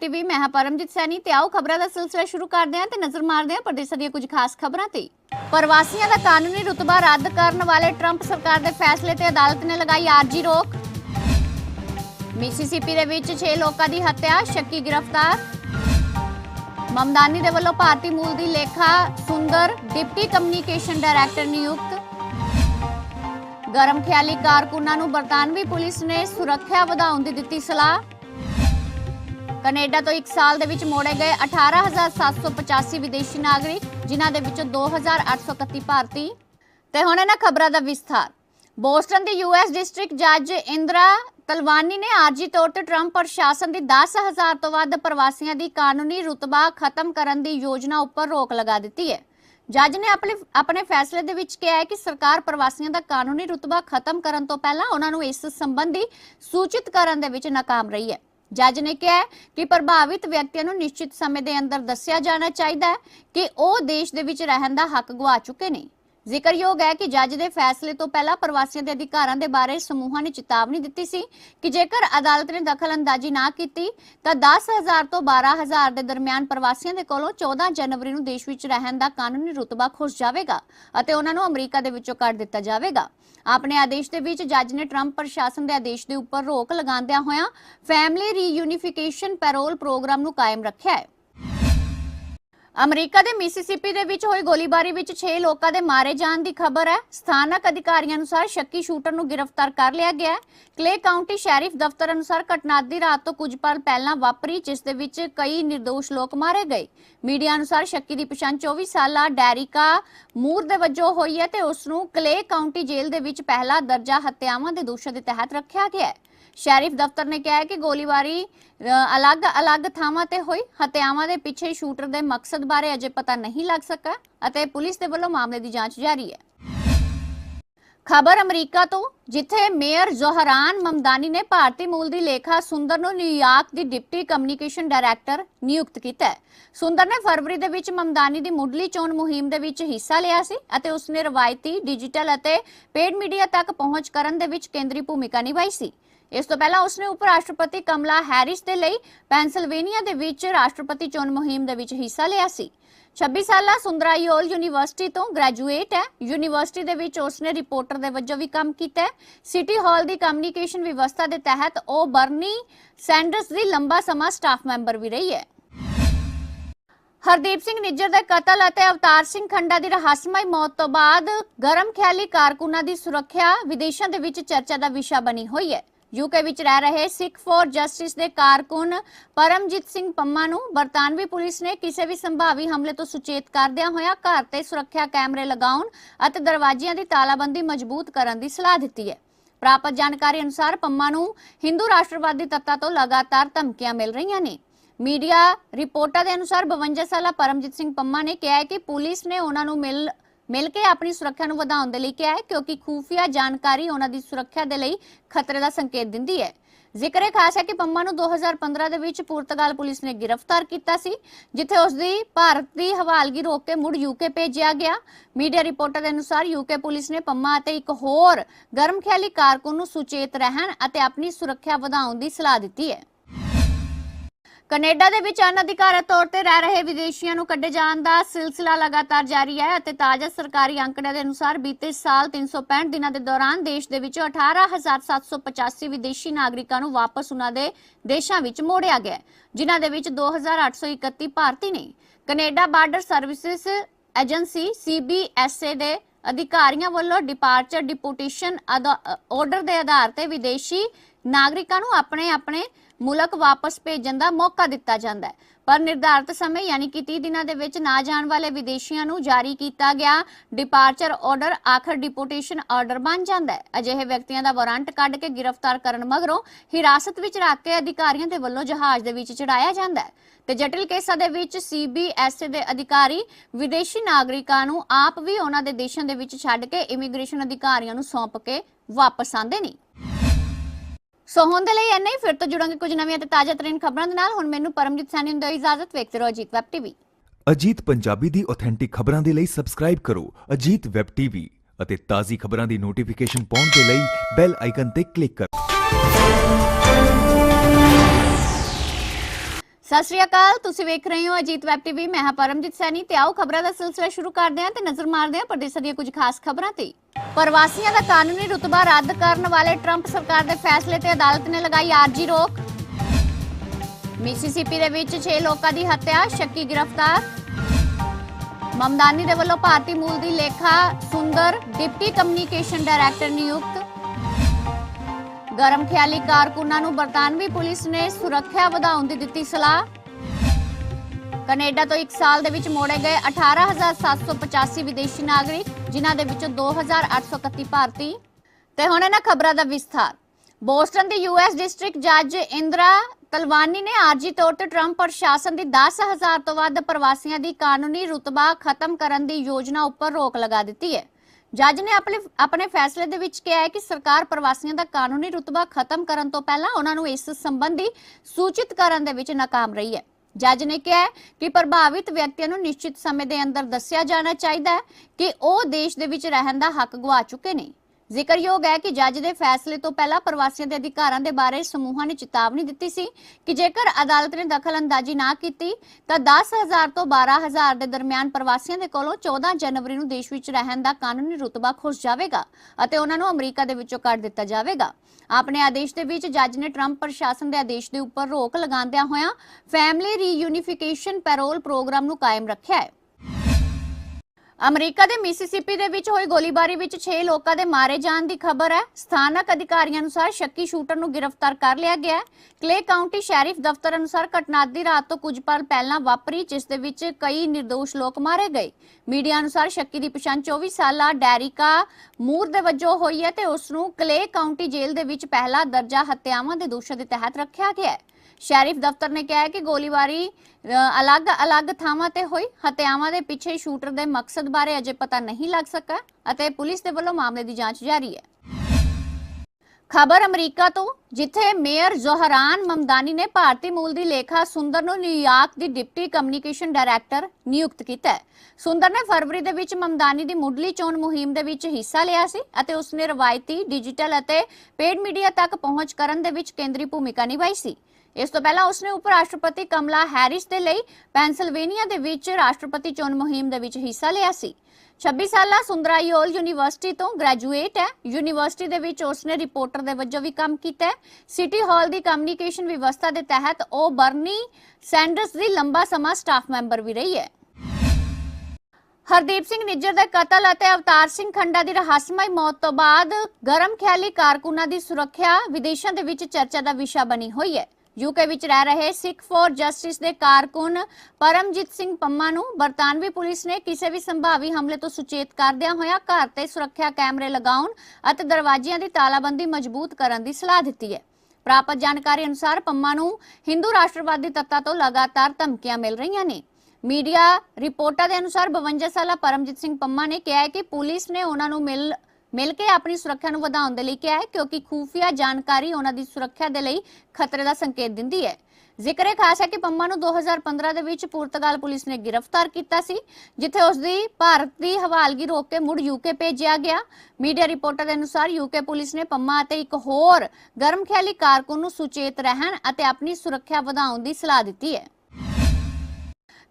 TV ਮੈਂ ਹਾਂ ਪਰਮਜੀਤ ਸੈਣੀ ਤੇ ਆਓ ਖਬਰਾਂ ਦਾ ਸਿਲਸਿਲਾ ਸ਼ੁਰੂ ਕਰਦੇ ਹਾਂ ਤੇ ਨਜ਼ਰ ਮਾਰਦੇ ਹਾਂ ਪ੍ਰਦੇਸ਼ਾਂ ਦੀਆਂ ਕੁਝ ਖਾਸ ਖਬਰਾਂ ਤੇ। ਪ੍ਰਵਾਸੀਆਂ ਦਾ ਕਾਨੂੰਨੀ ਰੁਤਬਾ ਰੱਦ ਕਰਨ ਵਾਲੇ ਟਰੰਪ ਸਰਕਾਰ ਦੇ ਫੈਸਲੇ ਤੇ ਅਦਾਲਤ ਨੇ ਲਗਾਈ ਆਰਜੀ ਰੋਕ। ਮਿਸੀਸੀਪੀ ਦੇ ਵਿੱਚ 6 ਲੋਕਾਂ ਦੀ ਹੱਤਿਆ, ਸ਼ੱਕੀ ਗ੍ਰਿਫਤਾਰ। ਮਮਦਾਨੀ ਦੇ ਵੱਲੋਂ ਭਾਰਤੀ ਮੂਲ ਦੀ ਲੇਖਾ ਸੁੰਦਰ ਡਿਪਟੀ ਕਮਿਊਨੀਕੇਸ਼ਨ ਡਾਇਰੈਕਟਰ ਨਿਯੁਕਤ। ਗਰਮ ਖਿਆਲੀ ਕਾਰਕੁਨਾਂ ਨੂੰ ਬਰਤਾਨਵੀ ਪੁਲਿਸ ਨੇ ਸੁਰੱਖਿਆ ਵਧਾਉਣ ਦੀ ਦਿੱਤੀ ਸਲਾਹ। ਕੈਨੇਡਾ ਤੋਂ 1 ਸਾਲ ਦੇ ਵਿੱਚ ਮੋੜੇ ਗਏ 18785 ਵਿਦੇਸ਼ੀ ਨਾਗਰਿਕ, ਜਿਨ੍ਹਾਂ ਦੇ ਵਿੱਚੋਂ 2831 ਭਾਰਤੀ। ਤੇ ਹੁਣ ਇਹਨਾਂ ਖਬਰਾਂ ਦਾ ਵਿਸਥਾਰ। ਬੋਸਟਨ ਦੀ ਯੂਐਸ ਡਿਸਟ੍ਰਿਕਟ ਜੱਜ ਇੰਦਰਾ ਤਲਵਾਨੀ ਨੇ ਆਰਜੀ ਤੌਰ ਤੇ ਟਰੰਪ ਪ੍ਰਸ਼ਾਸਨ ਦੀ 10000 ਤੋਂ ਵੱਧ ਪ੍ਰਵਾਸੀਆਂ ਦੀ ਕਾਨੂੰਨੀ ਰੁਤਬਾ ਖਤਮ ਕਰਨ ਦੀ ਯੋਜਨਾ ਉੱਪਰ ਰੋਕ ਲਗਾ ਦਿੱਤੀ ਹੈ। ਜੱਜ ਨੇ ਆਪਣੇ ਆਪਣੇ ਫੈਸਲੇ ਦੇ ਵਿੱਚ ਕਿਹਾ ਹੈ ਕਿ ਸਰਕਾਰ ਪ੍ਰਵਾਸੀਆਂ ਦਾ ਕਾਨੂੰਨੀ ਰੁਤਬਾ ਖਤਮ ਕਰਨ ਤੋਂ ਪਹਿਲਾਂ ਉਹਨਾਂ ਨੂੰ ਇਸ ਸੰਬੰਧੀ ਸੂਚਿਤ ਕਰਨ ਦੇ ਵਿੱਚ ਨਾਕਾਮ ਰਹੀ ਹੈ। ਜੱਜ ਨੇ ਕਿਹਾ ਕਿ ਪ੍ਰਭਾਵਿਤ ਵਿਅਕਤੀਆਂ ਨੂੰ ਨਿਸ਼ਚਿਤ ਸਮੇਂ ਦੇ ਅੰਦਰ ਦੱਸਿਆ ਜਾਣਾ ਚਾਹੀਦਾ ਹੈ ਕਿ ਉਹ ਦੇਸ਼ ਦੇ ਵਿੱਚ ਰਹਿਣ ਦਾ ਹੱਕ ਗਵਾ ਚੁੱਕੇ ਨੇ। ਜ਼ਿਕਰਯੋਗ ਹੈ ਕਿ ਜੱਜ ਦੇ ਫੈਸਲੇ ਤੋਂ ਪਹਿਲਾਂ ਪ੍ਰਵਾਸੀਆਂ ਦੇ ਅਧਿਕਾਰਾਂ ਦੇ ਬਾਰੇ ਸਮੂਹਾਂ ਨੇ ਚੇਤਾਵਨੀ ਦਿੱਤੀ ਸੀ ਕਿ ਜੇਕਰ ਅਦਾਲਤ ਨੇ ਦਖਲਅੰਦਾਜ਼ੀ ਨਾ ਕੀਤੀ, ਤਾਂ 10000 ਤੋਂ 12000 ਦੇ ਦਰਮਿਆਨ ਪ੍ਰਵਾਸੀਆਂ ਦੇ ਕੋਲੋਂ 14 ਜਨਵਰੀ ਨੂੰ ਦੇਸ਼ ਵਿੱਚ ਰਹਿਣ ਦਾ ਕਾਨੂੰਨੀ ਰੁਤਬਾ ਖੁੱਸ ਜਾਵੇਗਾ ਅਤੇ ਉਹਨਾਂ ਨੂੰ ਅਮਰੀਕਾ ਦੇ ਵਿੱਚੋਂ ਕੱਢ ਦਿੱਤਾ ਜਾਵੇਗਾ। ਆਪਣੇ ਆਦੇਸ਼ ਦੇ ਵਿੱਚ ਜੱਜ ਨੇ ਟਰੰਪ ਪ੍ਰਸ਼ਾਸਨ ਦੇ ਆਦੇਸ਼ ਦੇ ਉੱਪਰ ਰੋਕ ਲਗਾਉਂਦਿਆਂ ਹੋਇਆਂ ਫੈਮਿਲੀ ਰੀਯੂਨੀਫਿਕੇਸ਼ਨ ਪੈਰੋਲ ਪ੍ਰੋਗਰਾਮ ਨੂੰ ਕਾਇਮ ਰੱਖਿਆ ਹੈ। ਅਮਰੀਕਾ ਦੇ ਮਿਸੀਸਿਪੀ ਦੇ ਵਿੱਚ ਹੋਈ ਗੋਲੀਬਾਰੀ ਵਿੱਚ 6 ਲੋਕਾਂ ਦੇ ਮਾਰੇ ਜਾਣ ਦੀ ਖਬਰ ਹੈ। ਸਥਾਨਕ ਅਧਿਕਾਰੀਆਂ ਅਨੁਸਾਰ ਸ਼ੱਕੀ ਸ਼ੂਟਰ ਨੂੰ ਗ੍ਰਿਫਤਾਰ ਕਰ ਲਿਆ ਗਿਆ ਹੈ। ਕਲੇ ਕਾਉਂਟੀ ਸ਼ੈਰਿਫ ਦਫ਼ਤਰ ਅਨੁਸਾਰ ਘਟਨਾ ਅੱਧੀ ਰਾਤ ਤੋਂ ਕੁਝ ਪਲ ਪਹਿਲਾਂ ਵਾਪਰੀ, ਜਿਸ ਦੇ ਵਿੱਚ ਕਈ નિર્ਦੋਸ਼ ਲੋਕ ਮਾਰੇ ਗਏ। ਮੀਡੀਆ ਅਨੁਸਾਰ ਸ਼ੱਕੀ ਦੀ ਪਛਾਣ 24 ਸਾਲਾ ਡੈਰਿਕਾ ਮੂਰ ਦੇ ਵਜੋਂ ਹੋਈ ਹੈ ਤੇ ਉਸ ਨੂੰ ਕਲੇ ਕਾਉਂਟੀ ਜੇਲ੍ਹ ਦੇ ਵਿੱਚ ਪਹਿਲਾ ਦਰਜਾ ਹੱਤਿਆਵਾਂ ਦੇ ਦੋਸ਼ਾਂ ਦੇ ਤਹਿਤ ਰੱਖਿਆ ਗਿਆ ਹੈ। ਸ਼ੈਰਿਫ ਦਫ਼ਤਰ ਨੇ ਕਿਹਾ ਹੈ ਕਿ ਗੋਲੀਬਾਰੀ ਅ, ਅਲੱਗ-ਅਲੱਗ ਥਾਵਾਂ ਤੇ ਹੋਈ। ਹੱਤਿਆਵਾਂ ਦੇ ਪਿੱਛੇ ਸ਼ੂਟਰ ਦੇ ਮਕਸਦ ਬਾਰੇ ਅਜੇ ਪਤਾ ਨਹੀਂ ਲੱਗ ਸਕਾ ਅਤੇ ਪੁਲਿਸ ਦੇ ਵੱਲੋਂ ਮਾਮਲੇ ਦੀ ਜਾਂਚ ਜਾਰੀ ਹੈ। ਖਬਰ ਅਮਰੀਕਾ ਤੋਂ ਜਿੱਥੇ ਮੇਅਰ ਜ਼ੋਹਰਾਨ ਮਮਦਾਨੀ ਨੇ ਭਾਰਤੀ ਮੂਲ ਦੀ ਲੇਖਾ ਸੁੰਦਰ ਨੂੰ ਨਿਊਯਾਰਕ ਦੀ ਡਿਪਟੀ ਕਮਿਊਨੀਕੇਸ਼ਨ ਡਾਇਰੈਕਟਰ ਨਿਯੁਕਤ ਕੀਤਾ ਹੈ। ਸੁੰਦਰ ਨੇ ਫਰਵਰੀ ਦੇ ਵਿੱਚ ਮਮਦਾਨੀ ਦੀ ਮੁੱਢਲੀ ਚੋਣ ਮੁਹਿੰਮ ਦੇ ਵਿੱਚ ਹਿੱਸਾ ਲਿਆ ਸੀ ਅਤੇ ਉਸਨੇ ਰਵਾਇਤੀ ਡਿਜੀਟਲ ਅਤੇ ਪੇਡ ਮੀਡੀਆ ਤੱਕ ਪਹੁੰਚ ਕਰਨ ਦੇ ਵਿੱਚ ਕੇਂਦਰੀ ਭੂਮਿਕਾ ਨਿਭਾਈ ਸੀ। ਇਸ ਤੋਂ ਪਹਿਲਾਂ ਉਸਨੇ ਉਪ ਰਾਸ਼ਟਰਪਤੀ ਕਮਲਾ ਹੈਰਿਸ ਦੇ ਲਈ ਪੈਂਸਿਲਵੇਨੀਆ ਦੇ ਵਿੱਚ ਰਾਸ਼ਟਰਪਤੀ ਚੋਣ ਮੁਹਿੰਮ ਦੇ ਵਿੱਚ ਹਿੱਸਾ ਲਿਆ ਸੀ। 26 ਸਾਲਾ ਸੁੰਦਰਾਯੋਲ ਯੂਨੀਵਰਸਿਟੀ ਤੋਂ ਗ੍ਰੈਜੂਏਟ ਹੈ। ਯੂਨੀਵਰਸਿਟੀ ਦੇ ਵਿੱਚ ਉਸਨੇ ਰਿਪੋਰਟਰ ਦੇ ਵਜੋਂ ਵੀ ਕੰਮ ਕੀਤਾ ਹੈ। ਸਿਟੀ ਹਾਲ ਦੀ ਕਮਿਊਨੀਕੇਸ਼ਨ ਵਿਵਸਥਾ ਦੇ ਤਹਿਤ ਉਹ ਬਰਨੀ ਸੈਂਡਰਸ ਦੀ ਲੰਬਾ ਸਮਾਂ ਸਟਾਫ ਮੈਂਬਰ ਵੀ ਰਹੀ ਹੈ। ਹਰਦੀਪ ਸਿੰਘ ਨਿੱਜਰ ਦੇ ਕਤਲ ਅਤੇ ਅਵਤਾਰ ਸਿੰਘ ਖੰਡਾ ਦੀ ਰਹੱਸਮਈ ਮੌਤ ਤੋਂ ਬਾਅਦ ਗਰਮ ਖਿਆਲੀ ਕਾਰਕੁਨਾਂ ਦੀ ਸੁਰੱਖਿਆ ਵਿਦੇਸ਼ਾਂ ਦੇ ਵਿੱਚ ਚਰਚਾ ਦਾ ਵਿਸ਼ਾ ਬਣੀ ਹੋਈ ਹੈ। ਯੂਕੇ ਵਿੱਚ ਰਹਿ ਰਹੇ ਸਿੱਖ ਫੋਰ ਜਸਟਿਸ ਦੇ ਕਾਰਕੁਨ ਪਰਮਜੀਤ ਸਿੰਘ ਪੰਮਾ ਨੂੰ ਬਰਤਾਨਵੀ ਪੁਲਿਸ ਨੇ ਕਿਸੇ ਵੀ ਸੰਭਾਵੀ ਹਮਲੇ ਤੋਂ ਸੁਚੇਤ ਕਰਦਿਆਂ ਹੋਇਆਂ ਘਰ ਤੇ ਸੁਰੱਖਿਆ ਕੈਮਰੇ ਲਗਾਉਣ ਅਤੇ ਦਰਵਾਜ਼ਿਆਂ ਦੀ ਤਾਲਾਬੰਦੀ ਮਜ਼ਬੂਤ ਕਰਨ ਦੀ ਸਲਾਹ ਦਿੱਤੀ ਹੈ। ਪ੍ਰਾਪਤ ਜਾਣਕਾਰੀ ਅਨੁਸਾਰ ਪੰਮਾ ਨੂੰ ਹਿੰਦੂ ਰਾਸ਼ਟਰਵਾਦੀ ਤੱਤਾਂ ਤੋਂ ਲਗਾਤਾਰ ਧਮਕੀਆਂ ਮਿਲ ਰਹੀਆਂ ਨੇ। ਮੀਡੀਆ ਰਿਪੋਰਟਾਂ ਦੇ ਅਨੁਸਾਰ 52 ਸਾਲਾ ਪਰਮਜੀਤ ਸਿੰਘ ਪੰਮਾ ਨੇ ਕਿਹਾ ਹੈ ਕਿ ਪੁਲਿਸ ਨੇ ਉਹਨਾਂ ਨੂੰ ਮਿਲ ਮਿਲ ਕੇ ਆਪਣੀ ਸੁਰੱਖਿਆ ਨੂੰ ਵਧਾਉਣ ਦੇ ਲਈ ਕਿਹਾ ਹੈ, ਕਿਉਂਕਿ ਖੂਫੀਆ ਜਾਣਕਾਰੀ ਉਹਨਾਂ ਦੀ ਸੁਰੱਖਿਆ ਦੇ ਲਈ ਖਤਰੇ ਦਾ ਸੰਕੇਤ ਦਿੰਦੀ ਹੈ। ਜ਼ਿਕਰ ਹੈ ਖਾਸ ਹੈ ਕਿ ਪੰਮਾ ਨੂੰ 2015 ਦੇ ਵਿੱਚ ਪੁਰਤਗਾਲ ਪੁਲਿਸ ਨੇ ਗ੍ਰਿਫਤਾਰ ਕੀਤਾ ਸੀ, ਜਿੱਥੇ ਉਸ ਦੀ ਭਾਰਤ ਦੀ ਹਵਾਲਗੀ ਰੋਕ ਕੇ ਮੁੜ ਯੂਕੇ ਭੇਜਿਆ ਗਿਆ। ਮੀਡੀਆ ਰਿਪੋਰਟਾਂ ਦੇ ਅਨੁਸਾਰ ਯੂਕੇ ਪੁਲਿਸ ਨੇ ਪੰਮਾ ਅਤੇ ਇੱਕ ਹੋਰ ਗਰਮ ਖਿਆਲੀ ਕਾਰਕੁਨ ਨੂੰ ਸੁਚੇਤ ਰਹਿਣ ਅਤੇ ਆਪਣੀ ਸੁਰੱਖਿਆ ਵਧਾਉਣ ਦੀ ਸਲਾਹ ਦਿੱਤੀ ਹੈ। ਕੈਨੇਡਾ ਦੇ ਵਿੱਚ ਅਨਅਧਿਕਾਰਤ ਤੌਰ ਤੇ ਰਹਿ ਰਹੇ ਵਿਦੇਸ਼ੀਆਂ ਨੂੰ ਕੱਢੇ ਜਾਣ ਦਾ ਸਿਲਸਿਲਾ ਲਗਾਤਾਰ ਜਾਰੀ ਹੈ ਅਤੇ ਤਾਜ਼ਾ ਸਰਕਾਰੀ ਅੰਕੜਿਆਂ ਦੇ ਅਨੁਸਾਰ ਬੀਤੇ ਸਾਲ 365 ਦਿਨਾਂ ਦੇ ਦੌਰਾਨ ਦੇਸ਼ ਦੇ ਵਿੱਚੋਂ 18785 ਵਿਦੇਸ਼ੀ ਨਾਗਰਿਕਾਂ ਨੂੰ ਵਾਪਸ ਉਹਨਾਂ ਦੇ ਦੇਸ਼ਾਂ ਵਿੱਚ ਮੋੜਿਆ ਗਿਆ ਜਿਨ੍ਹਾਂ ਦੇ ਵਿੱਚ 2831 ਭਾਰਤੀ ਨੇ। Canada border services agency CBSA ਦੇ ਅਧਿਕਾਰੀਆਂ ਵੱਲੋਂ ਡਿਪਾਰਚਰ, ਡਿਪੋਟੇਸ਼ਨ ਆਰਡਰ ਦੇ ਆਧਾਰ ਤੇ ਵਿਦੇਸ਼ੀ ਨਾਗਰਿਕਾਂ ਨੂੰ ਆਪਣੇ ਆਪਣੇ ਮੁਲਕ ਵਾਪਸ ਭੇਜਣ ਦਾ ਮੌਕਾ ਦਿੱਤਾ ਜਾਂਦਾ ਹੈ। ਪਰ ਨਿਰਧਾਰਤ ਸਮੇਂ, ਯਾਨੀ ਕਿ 30 ਦਿਨਾਂ ਦੇ ਵਿੱਚ ਨਾ ਜਾਣ ਵਾਲੇ ਵਿਦੇਸ਼ੀਆਂ ਨੂੰ ਜਾਰੀ ਕੀਤਾ ਗਿਆ ਡਿਪਾਰਚਰ ਆਰਡਰ ਆਖਰ ਡਿਪੋਟੇਸ਼ਨ ਆਰਡਰ ਬਣ ਜਾਂਦਾ ਹੈ। ਅਜਿਹੇ ਵਿਅਕਤੀਆਂ ਦਾ ਵਾਰੰਟ ਕੱਢ ਕੇ ਗ੍ਰਿਫਤਾਰ ਕਰਨ ਮਗਰੋਂ ਹਿਰਾਸਤ ਵਿੱਚ ਰੱਖ ਕੇ ਅਧਿਕਾਰੀਆਂ ਦੇ ਵੱਲੋਂ ਜਹਾਜ਼ ਦੇ ਵਿੱਚ ਚੜਾਇਆ ਜਾਂਦਾ ਹੈ। ਤੇ ਜਟਿਲ ਕੇਸਾਂ ਦੇ ਵਿੱਚ ਸੀਬੀਐਸਏ ਦੇ ਅਧਿਕਾਰੀ ਵਿਦੇਸ਼ੀ ਨਾਗਰਿਕਾਂ ਨੂੰ ਆਪ ਵੀ ਉਹਨਾਂ ਦੇ ਦੇਸ਼ਾਂ ਦੇ ਵਿੱਚ ਛੱਡ ਕੇ ਇਮੀਗ੍ਰੇਸ਼ਨ ਅਧਿਕਾਰੀਆਂ ਨੂੰ ਸੌਂਪ ਕੇ ਵਾਪਸ ਆਉਂਦੇ ਨੇ। ਸੋ ਹੁਣ ਦੇ ਲਈ ਇੰਨਾ ਹੀ। ਫਿਰ ਤੋਂ ਜੁੜਾਂਗੇ ਕੁਝ ਨਵੀਆਂ ਤੇ ਤਾਜ਼ਾ ਤਰੀਨ ਖਬਰਾਂ ਦੇ ਨਾਲ। ਹੁਣ ਮੈਨੂੰ ਪਰਮਜੀਤ ਸੈਣੀ ਨੂੰ ਦਿਓ ਇਜਾਜ਼ਤ। ਵੇਖਦੇ ਰਹੋ ਅਜੀਤ ਵੈਬ ਟੀਵੀ। ਅਜੀਤ ਪੰਜਾਬੀ ਦੀ ਆਥੈਂਟਿਕ ਖਬਰਾਂ ਦੇ ਲਈ ਸਬਸਕ੍ਰਾਈਬ ਕਰੋ। ਅਜੀਤ ਵੈਬ ਟੀਵੀ ਅਤੇ ਤਾਜ਼ੀ ਖਬਰਾਂ ਦੀ ਨੋਟੀਫਿਕੇਸ਼ਨ ਪਾਉਣ ਦੇ ਲਈ ਬੈਲ ਆਈਕਨ ਤੇ ਕਲਿੱਕ ਕਰੋ। ਸਤਿ ਸ਼੍ਰੀ ਅਕਾਲ, ਤੁਸੀਂ ਵੇਖ ਰਹੇ ਹੋ ਅਜੀਤ ਵੈਬ ਟੀਵੀ, ਮੈਂ ਹਾਂ ਪਰਮਜੀਤ ਸੈਣੀ ਤੇ ਆਓ ਖਬਰਾਂ ਦਾ ਸਿਲਸਿਲਾ ਸ਼ੁਰੂ ਕਰਦੇ ਹਾਂ ਤੇ ਨਜ਼ਰ ਮਾਰਦੇ ਹਾਂ ਪ੍ਰਦੇਸ਼ ਦੀਆਂ ਕੁਝ ਖਾਸ ਖਬਰਾਂ ਤੇ। ਪ੍ਰਵਾਸੀਆਂ ਦਾ ਕਾਨੂੰਨੀ ਰੁਤਬਾ ਰੱਦ ਕਰਨ ਵਾਲੇ ਟਰੰਪ ਸਰਕਾਰ ਦੇ ਫੈਸਲੇ ਤੇ ਅਦਾਲਤ ਨੇ ਲਗਾਈ ਆਰਜੀ ਰੋਕ। ਮਿਸੀਸੀਪੀ ਦੇ ਵਿੱਚ 6 ਲੋਕਾਂ ਦੀ ਹੱਤਿਆ, ਸ਼ੱਕੀ ਗ੍ਰਿਫਤਾਰ। ਮਮਦਾਨੀ ਦੇ ਵੱਲੋਂ ਭਾਰਤੀ ਮੂਲ ਦੀ ਲੇਖਾ ਸੁੰਦਰ, ਡਿਪਟੀ ਕਮਿਊਨੀਕੇਸ਼ਨ ਡਾਇਰੈਕਟਰ ਨਿਯੁਕਤ। ਗਰਮ ਖਿਆਲੀ ਕਾਰਕੁਨਾਂ ਨੂੰ ਬਰਤਾਨਵੀ ਪੁਲਿਸ ਨੇ ਸੁਰੱਖਿਆ ਵਧਾਉਣ ਦੀ ਦਿੱਤੀ ਸਲਾਹ। ਕੈਨੇਡਾ ਤੋਂ 1 ਸਾਲ ਦੇ ਵਿੱਚ ਮੋੜੇ ਗਏ 18785 ਵਿਦੇਸ਼ੀ ਨਾਗਰਿਕ, ਜਿਨ੍ਹਾਂ ਦੇ ਵਿੱਚੋਂ 2831 ਭਾਰਤੀ। ਤੇ ਹੁਣ ਇਹਨਾਂ ਖਬਰਾਂ ਦਾ ਵਿਸਥਾਰ। ਬੋਸਟਨ ਦੀ ਯੂਐਸ ਡਿਸਟ੍ਰਿਕਟ ਜੱਜ ਇੰਦਰਾ ਤਲਵਾਨੀ ਨੇ ਆਰਜੀ ਤੌਰ ਤੇ ਟਰੰਪ ਪ੍ਰਸ਼ਾਸਨ ਦੀ 10000 ਤੋਂ ਵੱਧ ਪ੍ਰਵਾਸੀਆਂ ਦੀ ਕਾਨੂੰਨੀ ਰੁਤਬਾ ਖਤਮ ਕਰਨ ਦੀ ਯੋਜਨਾ ਉੱਪਰ ਰੋਕ ਲਗਾ ਦਿੱਤੀ ਹੈ। ਜੱਜ ਨੇ ਆਪਣੇ ਆਪਣੇ ਫੈਸਲੇ ਦੇ ਵਿੱਚ ਕਿਹਾ ਹੈ ਕਿ ਸਰਕਾਰ ਪ੍ਰਵਾਸੀਆਂ ਦਾ ਕਾਨੂੰਨੀ ਰੁਤਬਾ ਖਤਮ ਕਰਨ ਤੋਂ ਪਹਿਲਾਂ ਉਹਨਾਂ ਨੂੰ ਇਸ ਸੰਬੰਧੀ ਸੂਚਿਤ ਕਰਨ ਦੇ ਵਿੱਚ ਨਾਕਾਮ ਰਹੀ ਹੈ। ਜੱਜ ਨੇ ਕਿਹਾ ਕਿ ਪ੍ਰਭਾਵਿਤ ਵਿਅਕਤੀਆਂ ਨੂੰ ਨਿਸ਼ਚਿਤ ਸਮੇਂ ਦੇ ਅੰਦਰ ਦੱਸਿਆ ਜਾਣਾ ਚਾਹੀਦਾ ਹੈ ਕਿ ਉਹ ਦੇਸ਼ ਦੇ ਵਿੱਚ ਰਹਿਣ ਦਾ ਹੱਕ ਗਵਾ ਚੁੱਕੇ ਨੇ। ਜ਼ਿਕਰਯੋਗ ਹੈ ਕਿ ਜੱਜ ਦੇ ਫੈਸਲੇ ਤੋਂ ਪਹਿਲਾਂ ਪ੍ਰਵਾਸੀਆਂ ਦੇ ਅਧਿਕਾਰਾਂ ਦੇ ਬਾਰੇ ਸਮੂਹਾਂ ਨੇ ਚੇਤਾਵਨੀ ਦਿੱਤੀ ਸੀ ਕਿ ਜੇਕਰ ਅਦਾਲਤ ਨੇ ਦਖਲਅੰਦਾਜ਼ੀ ਨਾ ਕੀਤੀ, ਤਾਂ 10000 ਤੋਂ 12000 ਦੇ ਦਰਮਿਆਨ ਪ੍ਰਵਾਸੀਆਂ ਦੇ ਕੋਲੋਂ 14 ਜਨਵਰੀ ਨੂੰ ਦੇਸ਼ ਵਿੱਚ ਰਹਿਣ ਦਾ ਕਾਨੂੰਨੀ ਰੁਤਬਾ ਖੁੱਸ ਜਾਵੇਗਾ ਅਤੇ ਉਹਨਾਂ ਨੂੰ ਅਮਰੀਕਾ ਦੇ ਵਿੱਚੋਂ ਕੱਢ ਦਿੱਤਾ ਜਾਵੇਗਾ। ਆਪਣੇ ਆਦੇਸ਼ ਦੇ ਵਿੱਚ ਜੱਜ ਨੇ ਟਰੰਪ ਪ੍ਰਸ਼ਾਸਨ ਦੇ ਆਦੇਸ਼ ਦੇ ਉੱਪਰ ਰੋਕ ਲਗਾਉਂਦਿਆਂ ਹੋਇਆਂ ਫੈਮਿਲੀ ਰੀਯੂਨੀਫਿਕੇਸ਼ਨ ਪੈਰੋਲ ਪ੍ਰੋਗਰਾਮ ਨੂੰ ਕਾਇਮ ਰੱਖਿਆ ਹੈ। ਅਮਰੀਕਾ ਦੇ ਮਿਸੀਸਿਪੀ ਦੇ ਵਿੱਚ ਹੋਈ ਗੋਲੀਬਾਰੀ ਵਿੱਚ 6 ਲੋਕਾਂ ਦੇ ਮਾਰੇ ਜਾਣ ਦੀ ਖਬਰ ਹੈ। ਸਥਾਨਕ ਅਧਿਕਾਰੀਆਂ ਅਨੁਸਾਰ ਸ਼ੱਕੀ ਸ਼ੂਟਰ ਨੂੰ ਗ੍ਰਿਫਤਾਰ ਕਰ ਲਿਆ ਗਿਆ ਹੈ। ਕਲੇ ਕਾਉਂਟੀ ਸ਼ੈਰਿਫ ਦਫ਼ਤਰ ਅਨੁਸਾਰ ਘਟਨਾ ਅੱਧੀ ਰਾਤ ਤੋਂ ਕੁਝ ਪਲ ਪਹਿਲਾਂ ਵਾਪਰੀ, ਜਿਸ ਦੇ ਵਿੱਚ ਕਈ નિર્ਦੋਸ਼ ਲੋਕ ਮਾਰੇ ਗਏ। ਮੀਡੀਆ ਅਨੁਸਾਰ ਸ਼ੱਕੀ ਦੀ ਪਛਾਣ 24 ਸਾਲਾ ਡੈਰਿਕਾ ਮੂਰ ਦੇ ਵਜੋਂ ਹੋਈ ਹੈ ਤੇ ਉਸ ਨੂੰ ਕਲੇ ਕਾਉਂਟੀ ਜੇਲ੍ਹ ਦੇ ਵਿੱਚ ਪਹਿਲਾ ਦਰਜਾ ਹੱਤਿਆਵਾਂ ਦੇ ਦੋਸ਼ਾਂ ਦੇ ਤਹਿਤ ਰੱਖਿਆ ਗਿਆ ਹੈ। ਸ਼ੈਰਿਫ ਦਫ਼ਤਰ ਨੇ ਕਿਹਾ ਹੈ ਕਿ ਗੋਲੀਬਾਰੀ ਅਲੱਗ-ਅਲੱਗ ਥਾਵਾਂ ਤੇ ਹੋਈ। ਹੱਤਿਆਵਾਂ ਦੇ ਪਿੱਛੇ ਸ਼ੂਟਰ ਦੇ ਮਕਸਦ ਬਾਰੇ ਅਜੇ ਪਤਾ ਨਹੀਂ ਲੱਗ ਸਕਾ ਅਤੇ ਪੁਲਿਸ ਦੇ ਵੱਲੋਂ ਮਾਮਲੇ ਦੀ ਜਾਂਚ ਜਾਰੀ ਹੈ। ਖਬਰ ਅਮਰੀਕਾ ਤੋਂ, ਜਿੱਥੇ ਮੇਅਰ ਜ਼ੋਹਰਾਨ ਮਮਦਾਨੀ ਨੇ ਭਾਰਤੀ ਮੂਲ ਦੀ ਲੇਖਾ ਸੁੰਦਰ ਨੂੰ ਨਿਊਯਾਰਕ ਦੀ ਡਿਪਟੀ ਕਮਿਊਨੀਕੇਸ਼ਨ ਡਾਇਰੈਕਟਰ ਨਿਯੁਕਤ ਕੀਤਾ ਹੈ। ਸੁੰਦਰ ਨੇ ਫਰਵਰੀ ਦੇ ਵਿੱਚ ਮਮਦਾਨੀ ਦੀ ਮੁੱਢਲੀ ਚੋਣ ਮੁਹਿੰਮ ਦੇ ਵਿੱਚ ਹਿੱਸਾ ਲਿਆ ਸੀ ਅਤੇ ਉਸਨੇ ਰਵਾਇਤੀ, ਡਿਜੀਟਲ ਅਤੇ ਪੇਡ ਮੀਡੀਆ ਤੱਕ ਪਹੁੰਚ ਕਰਨ ਦੇ ਵਿੱਚ ਕੇਂਦਰੀ ਭੂਮਿਕਾ ਨਿਭਾਈ ਸੀ। ਇਸ ਤੋਂ ਪਹਿਲਾਂ ਉਸਨੇ ਉਪ ਰਾਸ਼ਟਰਪਤੀ ਕਮਲਾ ਹੈਰਿਸ ਦੇ ਲਈ ਪੈਂਸਿਲਵੇਨੀਆ ਦੇ ਵਿੱਚ ਰਾਸ਼ਟਰਪਤੀ ਚੋਣ ਮੁਹਿੰਮ ਦੇ ਵਿੱਚ ਹਿੱਸਾ ਲਿਆ ਸੀ। 26 ਸਾਲਾ ਸੁੰਦਰਾਯੋਲ ਯੂਨੀਵਰਸਿਟੀ ਤੋਂ ਗ੍ਰੈਜੂਏਟ ਹੈ। ਯੂਨੀਵਰਸਿਟੀ ਦੇ ਵਿੱਚ ਉਸਨੇ ਰਿਪੋਰਟਰ ਦੇ ਵਜੋਂ ਵੀ ਕੰਮ ਕੀਤਾ ਹੈ। ਸਿਟੀ ਹਾਲ ਦੀ ਕਮਿਊਨੀਕੇਸ਼ਨ ਵਿਵਸਥਾ ਦੇ ਤਹਿਤ ਉਹ ਬਰਨੀ ਸੈਂਡਰਸ ਦੀ ਲੰਬਾ ਸਮਾਂ ਸਟਾਫ ਮੈਂਬਰ ਵੀ ਰਹੀ ਹੈ। ਹਰਦੀਪ ਸਿੰਘ ਨਿੱਜਰ ਦੇ ਕਤਲ ਅਤੇ ਅਵਤਾਰ ਸਿੰਘ ਖੰਡਾ ਦੀ ਰਹੱਸਮਈ ਮੌਤ ਤੋਂ ਬਾਅਦ ਗਰਮ ਖਿਆਲੀ ਕਾਰਕੁਨਾਂ ਦੀ ਸੁਰੱਖਿਆ ਵਿਦੇਸ਼ਾਂ ਦੇ ਵਿੱਚ ਚਰਚਾ ਦਾ ਵਿਸ਼ਾ ਬਣੀ ਹੋਈ ਹੈ। ਯੂਕੇ ਵਿੱਚ ਰਹਿ ਰਹੇ ਸਿੱਖ ਫੋਰ ਜਸਟਿਸ ਦੇ ਕਾਰਕੁਨ ਪਰਮਜੀਤ ਸਿੰਘ ਪੰਮਾ ਨੂੰ ਬਰਤਾਨਵੀ ਪੁਲਿਸ ਨੇ ਕਿਸੇ ਵੀ ਸੰਭਾਵੀ ਹਮਲੇ ਤੋਂ ਸੁਚੇਤ ਕਰਦਿਆਂ ਹੋਇਆਂ ਘਰ ਤੇ ਸੁਰੱਖਿਆ ਕੈਮਰੇ ਲਗਾਉਣ ਅਤੇ ਦਰਵਾਜ਼ਿਆਂ ਦੀ ਤਾਲਾਬੰਦੀ ਮਜ਼ਬੂਤ ਕਰਨ ਦੀ ਸਲਾਹ ਦਿੱਤੀ ਹੈ। ਪ੍ਰਾਪਤ ਜਾਣਕਾਰੀ ਅਨੁਸਾਰ ਪੰਮਾ ਨੂੰ ਹਿੰਦੂ ਰਾਸ਼ਟਰਵਾਦੀ ਤੱਤਾਂ ਤੋਂ ਲਗਾਤਾਰ ਧਮਕੀਆਂ ਮਿਲ ਰਹੀਆਂ ਨੇ। ਮੀਡੀਆ ਰਿਪੋਰਟਾਂ ਦੇ ਅਨੁਸਾਰ 52 ਸਾਲਾ ਪਰਮਜੀਤ ਸਿੰਘ ਪੰਮਾ ਨੇ ਕਿਹਾ ਹੈ ਕਿ ਪੁਲਿਸ ਨੇ ਉਹਨਾਂ ਨੂੰ ਮਿਲ ਮਿਲ ਕੇ ਆਪਣੀ ਸੁਰੱਖਿਆ ਨੂੰ ਵਧਾਉਣ ਦੇ ਲਈ ਕਿਹਾ ਹੈ, ਕਿਉਂਕਿ ਖੂਫੀਆ ਜਾਣਕਾਰੀ ਉਹਨਾਂ ਦੀ ਸੁਰੱਖਿਆ ਦੇ ਲਈ ਖਤਰੇ ਦਾ ਸੰਕੇਤ ਦਿੰਦੀ ਹੈ। ਜ਼ਿਕਰ ਹੈ ਖਾਸ ਹੈ ਕਿ ਪੰਮਾ ਨੂੰ 2015 ਦੇ ਵਿੱਚ ਪੁਰਤਗਾਲ ਪੁਲਿਸ ਨੇ ਗ੍ਰਿਫਤਾਰ ਕੀਤਾ ਸੀ, ਜਿੱਥੇ ਉਸ ਦੀ ਭਾਰਤ ਦੀ ਹਵਾਲਗੀ ਰੋਕ ਕੇ ਮੁੜ ਯੂਕੇ ਭੇਜਿਆ ਗਿਆ। ਮੀਡੀਆ ਰਿਪੋਰਟਾਂ ਦੇ ਅਨੁਸਾਰ ਯੂਕੇ ਪੁਲਿਸ ਨੇ ਪੰਮਾ ਅਤੇ ਇੱਕ ਹੋਰ ਗਰਮ ਖਿਆਲੀ ਕਾਰਕੁਨ ਨੂੰ ਸੁਚੇਤ ਰਹਿਣ ਅਤੇ ਆਪਣੀ ਸੁਰੱਖਿਆ ਵਧਾਉਣ ਦੀ ਸਲਾਹ ਦਿੱਤੀ ਹੈ।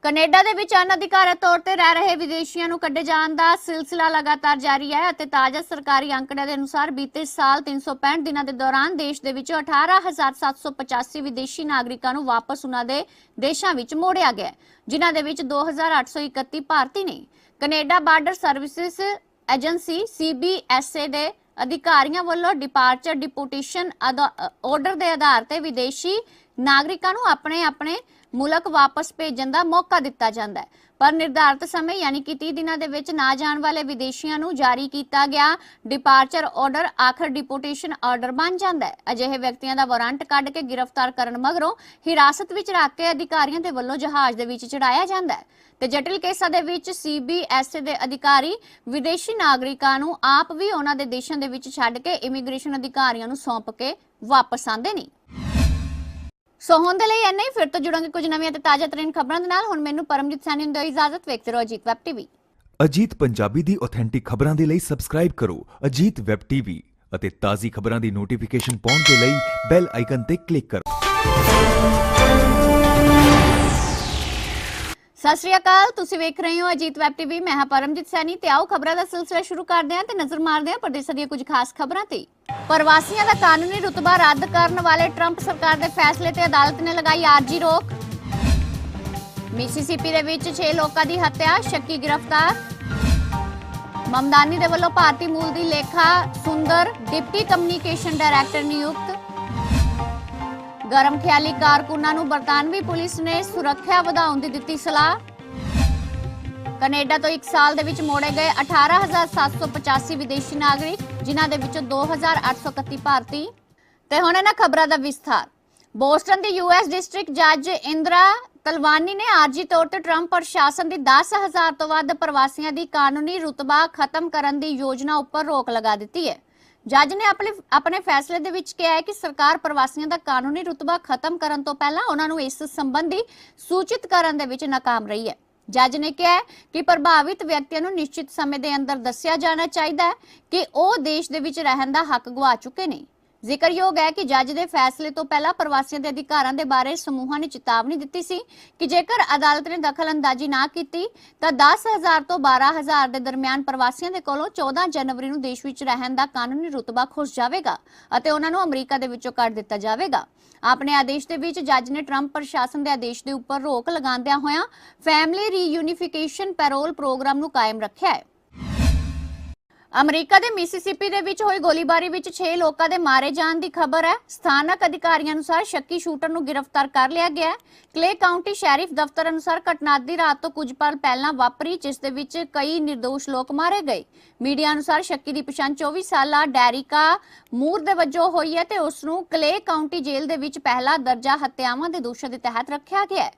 ਕੈਨੇਡਾ ਦੇ ਵਿੱਚ ਅਨਅਧਿਕਾਰਤ ਤੌਰ ਤੇ ਰਹਿ ਰਹੇ ਵਿਦੇਸ਼ੀਆਂ ਨੂੰ ਕੱਢੇ ਜਾਣ ਦਾ ਸਿਲਸਿਲਾ ਲਗਾਤਾਰ ਜਾਰੀ ਹੈ ਅਤੇ ਤਾਜ਼ਾ ਸਰਕਾਰੀ ਅੰਕੜਿਆਂ ਦੇ ਅਨੁਸਾਰ ਬੀਤੇ ਸਾਲ 365 ਦਿਨਾਂ ਦੇ ਦੌਰਾਨ ਦੇਸ਼ ਦੇ ਵਿੱਚੋਂ 18785 ਵਿਦੇਸ਼ੀ ਨਾਗਰਿਕਾਂ ਨੂੰ ਵਾਪਸ ਉਹਨਾਂ ਦੇ ਦੇਸ਼ਾਂ ਵਿੱਚ ਮੋੜਿਆ ਗਿਆ ਜਿਨ੍ਹਾਂ ਦੇ ਵਿੱਚ 2831 ਭਾਰਤੀ ਨੇ। Canada border services agency CBSA ਦੇ ਅਧਿਕਾਰੀਆਂ ਵੱਲੋਂ ਡਿਪਾਰਚਰ ਡਿਪੋਟੇਸ਼ਨ ਆਰਡਰ ਦੇ ਆਧਾਰ ਤੇ ਵਿਦੇਸ਼ੀ ਨਾਗਰਿਕਾਂ ਨੂੰ ਆਪਣੇ ਆਪਣੇ ਮੁਲਕ ਵਾਪਸ ਭੇਜਣ ਦਾ ਮੌਕਾ ਦਿੱਤਾ ਜਾਂਦਾ ਹੈ। ਪਰ ਨਿਰਧਾਰਤ ਸਮੇਂ, ਯਾਨੀ ਕਿ 30 ਦਿਨਾਂ ਦੇ ਵਿੱਚ ਨਾ ਜਾਣ ਵਾਲੇ ਵਿਦੇਸ਼ੀਆਂ ਨੂੰ ਜਾਰੀ ਕੀਤਾ ਗਿਆ ਡਿਪਾਰਚਰ ਆਰਡਰ ਆਖਰ ਡਿਪੋਟੇਸ਼ਨ ਆਰਡਰ ਬਣ ਜਾਂਦਾ ਹੈ। ਅਜਿਹੇ ਵਿਅਕਤੀਆਂ ਦਾ ਵਾਰੰਟ ਕੱਢ ਕੇ ਗ੍ਰਿਫਤਾਰ ਕਰਨ ਮਗਰੋਂ ਹਿਰਾਸਤ ਵਿੱਚ ਰੱਖ ਕੇ ਅਧਿਕਾਰੀਆਂ ਦੇ ਵੱਲੋਂ ਜਹਾਜ਼ ਦੇ ਵਿੱਚ ਚੜਾਇਆ ਜਾਂਦਾ ਹੈ। ਤੇ ਜਟਿਲ ਕੇਸਾਂ ਦੇ ਵਿੱਚ ਸੀਬੀਐਸਏ ਦੇ ਅਧਿਕਾਰੀ ਵਿਦੇਸ਼ੀ ਨਾਗਰਿਕਾਂ ਨੂੰ ਆਪ ਵੀ ਉਹਨਾਂ ਦੇ ਦੇਸ਼ਾਂ ਦੇ ਵਿੱਚ ਛੱਡ ਕੇ ਇਮੀਗ੍ਰੇਸ਼ਨ ਅਧਿਕਾਰੀਆਂ ਨੂੰ ਸੌਂਪ ਕੇ ਵਾਪਸ ਆਉਂਦੇ ਨੇ। ਸੋ ਹੁਣ ਦੇ ਲਈ ਇੰਨਾ ਹੀ। ਫਿਰ ਤੋਂ ਜੁੜਾਂਗੇ ਕੁਝ ਨਵੀਆਂ ਤੇ ਤਾਜ਼ਾ ਤਰੀਨ ਖਬਰਾਂ ਦੇ ਨਾਲ। ਹੁਣ ਮੈਨੂੰ ਪਰਮਜੀਤ ਸੈਣੀ ਨੂੰ ਦਿਓ ਇਜਾਜ਼ਤ। ਵੇਖਦੇ ਰਹੋ ਅਜੀਤ ਵੈਬ ਟੀਵੀ। ਅਜੀਤ ਪੰਜਾਬੀ ਦੀ ਆਥੈਂਟਿਕ ਖਬਰਾਂ ਦੇ ਲਈ ਸਬਸਕ੍ਰਾਈਬ ਕਰੋ। ਅਜੀਤ ਵੈਬ ਟੀਵੀ ਅਤੇ ਤਾਜ਼ੀ ਖਬਰਾਂ ਦੀ ਨੋਟੀਫਿਕੇਸ਼ਨ ਪਾਉਣ ਦੇ ਲਈ ਬੈਲ ਆਈਕਨ ਤੇ ਕਲਿੱਕ ਕਰੋ। ਸਤਿ ਸ਼੍ਰੀ ਅਕਾਲ, ਤੁਸੀਂ ਵੇਖ ਰਹੇ ਹੋ ਅਜੀਤ ਵੈਬ ਟੀਵੀ, ਮੈਂ ਹਾਂ ਪਰਮਜੀਤ ਸੈਣੀ ਤੇ ਆਓ ਖਬਰਾਂ ਦਾ ਸਿਲਸਿਲਾ ਸ਼ੁਰੂ ਕਰਦੇ ਹਾਂ ਤੇ ਨਜ਼ਰ ਮਾਰਦੇ ਹਾਂ ਪ੍ਰਦੇਸ਼ਾਂ ਦੀਆਂ ਕੁਝ ਖਾਸ ਖਬਰਾਂ ਤੇ। ਪ੍ਰਵਾਸੀਆਂ ਦਾ ਕਾਨੂੰਨੀ ਰੁਤਬਾ ਰੱਦ ਕਰਨ ਵਾਲੇ ਟਰੰਪ ਸਰਕਾਰ ਦੇ ਫੈਸਲੇ ਤੇ ਅਦਾਲਤ ਨੇ ਲਗਾਈ ਆਰਜੀ ਰੋਕ। ਮਿਸੀਸੀਪੀ ਦੇ ਵਿੱਚ 6 ਲੋਕਾਂ ਦੀ ਹੱਤਿਆ, ਸ਼ੱਕੀ ਗ੍ਰਿਫਤਾਰ। ਮਮਦਾਨੀ ਦੇ ਵੱਲੋਂ ਭਾਰਤੀ ਮੂਲ ਦੀ ਲੇਖਾ ਸੁੰਦਰ, ਡਿਪਟੀ ਕਮਿਊਨੀਕੇਸ਼ਨ ਡਾਇਰੈਕਟਰ ਨਿਯੁਕਤ। ਗਰਮ ਖਿਆਲੀ ਕਾਰਕੁਨਾਂ ਨੂੰ ਬਰਤਾਨਵੀ ਪੁਲਿਸ ਨੇ ਸੁਰੱਖਿਆ ਵਧਾਉਣ ਦੀ ਦਿੱਤੀ ਸਲਾਹ। ਕੈਨੇਡਾ ਤੋਂ 1 ਸਾਲ ਦੇ ਵਿੱਚ ਮੋੜੇ ਗਏ 18785 ਵਿਦੇਸ਼ੀ ਨਾਗਰਿਕ, ਜਿਨ੍ਹਾਂ ਦੇ ਵਿੱਚੋਂ 2831 ਭਾਰਤੀ। ਤੇ ਹੁਣ ਇਹਨਾਂ ਖਬਰਾਂ ਦਾ ਵਿਸਥਾਰ। ਬੋਸਟਨ ਦੀ ਯੂਐਸ ਡਿਸਟ੍ਰਿਕਟ ਜੱਜ ਇੰਦਰਾ ਤਲਵਾਨੀ ਨੇ ਆਰਜੀ ਤੌਰ ਤੇ ਟਰੰਪ ਪ੍ਰਸ਼ਾਸਨ ਦੀ 10000 ਤੋਂ ਵੱਧ ਪ੍ਰਵਾਸੀਆਂ ਦੀ ਕਾਨੂੰਨੀ ਰੁਤਬਾ ਖਤਮ ਕਰਨ ਦੀ ਯੋਜਨਾ ਉੱਪਰ ਰੋਕ ਲਗਾ ਦਿੱਤੀ ਹੈ। ਜੱਜ ਨੇ ਆਪਣੇ ਆਪਣੇ ਫੈਸਲੇ ਦੇ ਵਿੱਚ ਕਿਹਾ ਹੈ ਕਿ ਸਰਕਾਰ ਪ੍ਰਵਾਸੀਆਂ ਦਾ ਕਾਨੂੰਨੀ ਰੁਤਬਾ ਖਤਮ ਕਰਨ ਤੋਂ ਪਹਿਲਾਂ ਉਹਨਾਂ ਨੂੰ ਇਸ ਸੰਬੰਧੀ ਸੂਚਿਤ ਕਰਨ ਦੇ ਵਿੱਚ ਨਾਕਾਮ ਰਹੀ ਹੈ। ਜੱਜ ਨੇ ਕਿਹਾ ਕਿ ਪ੍ਰਭਾਵਿਤ ਵਿਅਕਤੀਆਂ ਨੂੰ ਨਿਸ਼ਚਿਤ ਸਮੇਂ ਦੇ ਅੰਦਰ ਦੱਸਿਆ ਜਾਣਾ ਚਾਹੀਦਾ ਹੈ ਕਿ ਉਹ ਦੇਸ਼ ਦੇ ਵਿੱਚ ਰਹਿਣ ਦਾ ਹੱਕ ਗਵਾ ਚੁੱਕੇ ਨੇ। ਜ਼ਿਕਰਯੋਗ ਹੈ ਕਿ ਜੱਜ ਦੇ ਫੈਸਲੇ ਤੋਂ ਪਹਿਲਾਂ ਪ੍ਰਵਾਸੀਆਂ ਦੇ ਅਧਿਕਾਰਾਂ ਦੇ ਬਾਰੇ ਸਮੂਹਾਂ ਨੇ ਚੇਤਾਵਨੀ ਦਿੱਤੀ ਸੀ ਕਿ ਜੇਕਰ ਅਦਾਲਤ ਨੇ ਦਖਲਅੰਦਾਜ਼ੀ ਨਾ ਕੀਤੀ, ਤਾਂ 10000 ਤੋਂ 12000 ਦੇ ਦਰਮਿਆਨ ਪ੍ਰਵਾਸੀਆਂ ਦੇ ਕੋਲੋਂ 14 ਜਨਵਰੀ ਨੂੰ ਦੇਸ਼ ਵਿੱਚ ਰਹਿਣ ਦਾ ਕਾਨੂੰਨੀ ਰੁਤਬਾ ਖੁੱਸ ਜਾਵੇਗਾ ਅਤੇ ਉਹਨਾਂ ਨੂੰ ਅਮਰੀਕਾ ਦੇ ਵਿੱਚੋਂ ਕੱਢ ਦਿੱਤਾ ਜਾਵੇਗਾ। ਆਪਣੇ ਆਦੇਸ਼ ਦੇ ਵਿੱਚ ਜੱਜ ਨੇ ਟਰੰਪ ਪ੍ਰਸ਼ਾਸਨ ਦੇ ਆਦੇਸ਼ ਦੇ ਉੱਪਰ ਰੋਕ ਲਗਾਉਂਦਿਆਂ ਹੋਇਆਂ ਫੈਮਿਲੀ ਰੀਯੂਨੀਫਿਕੇਸ਼ਨ ਪੈਰੋਲ ਪ੍ਰੋਗਰਾਮ ਨੂੰ ਕਾਇਮ ਰੱਖਿਆ ਹੈ। ਅਮਰੀਕਾ ਦੇ ਮਿਸੀਸਿਪੀ ਦੇ ਵਿੱਚ ਹੋਈ ਗੋਲੀਬਾਰੀ ਵਿੱਚ 6 ਲੋਕਾਂ ਦੇ ਮਾਰੇ ਜਾਣ ਦੀ ਖਬਰ ਹੈ। ਸਥਾਨਕ ਅਧਿਕਾਰੀਆਂ ਅਨੁਸਾਰ ਸ਼ੱਕੀ ਸ਼ੂਟਰ ਨੂੰ ਗ੍ਰਿਫਤਾਰ ਕਰ ਲਿਆ ਗਿਆ ਹੈ। ਕਲੇ ਕਾਉਂਟੀ ਸ਼ੈਰਿਫ ਦਫ਼ਤਰ ਅਨੁਸਾਰ ਘਟਨਾ ਅੱਧੀ ਰਾਤ ਤੋਂ ਕੁਝ ਪਲ ਪਹਿਲਾਂ ਵਾਪਰੀ, ਜਿਸ ਦੇ ਵਿੱਚ ਕਈ ਨਿਰਦੋਸ਼ ਲੋਕ ਮਾਰੇ ਗਏ। ਮੀਡੀਆ ਅਨੁਸਾਰ ਸ਼ੱਕੀ ਦੀ ਪਛਾਣ 24 ਸਾਲਾ ਡੈਰਿਕਾ ਮੂਰ ਦੇ ਵਜੋਂ ਹੋਈ ਹੈ ਤੇ ਉਸ ਨੂੰ ਕਲੇ ਕਾਉਂਟੀ ਜੇਲ੍ਹ ਦੇ ਵਿੱਚ ਪਹਿਲਾ ਦਰਜਾ ਹੱਤਿਆਵਾਂ ਦੇ ਦੋਸ਼ਾਂ ਦੇ ਤਹਿਤ ਰੱਖਿਆ ਗਿਆ ਹੈ।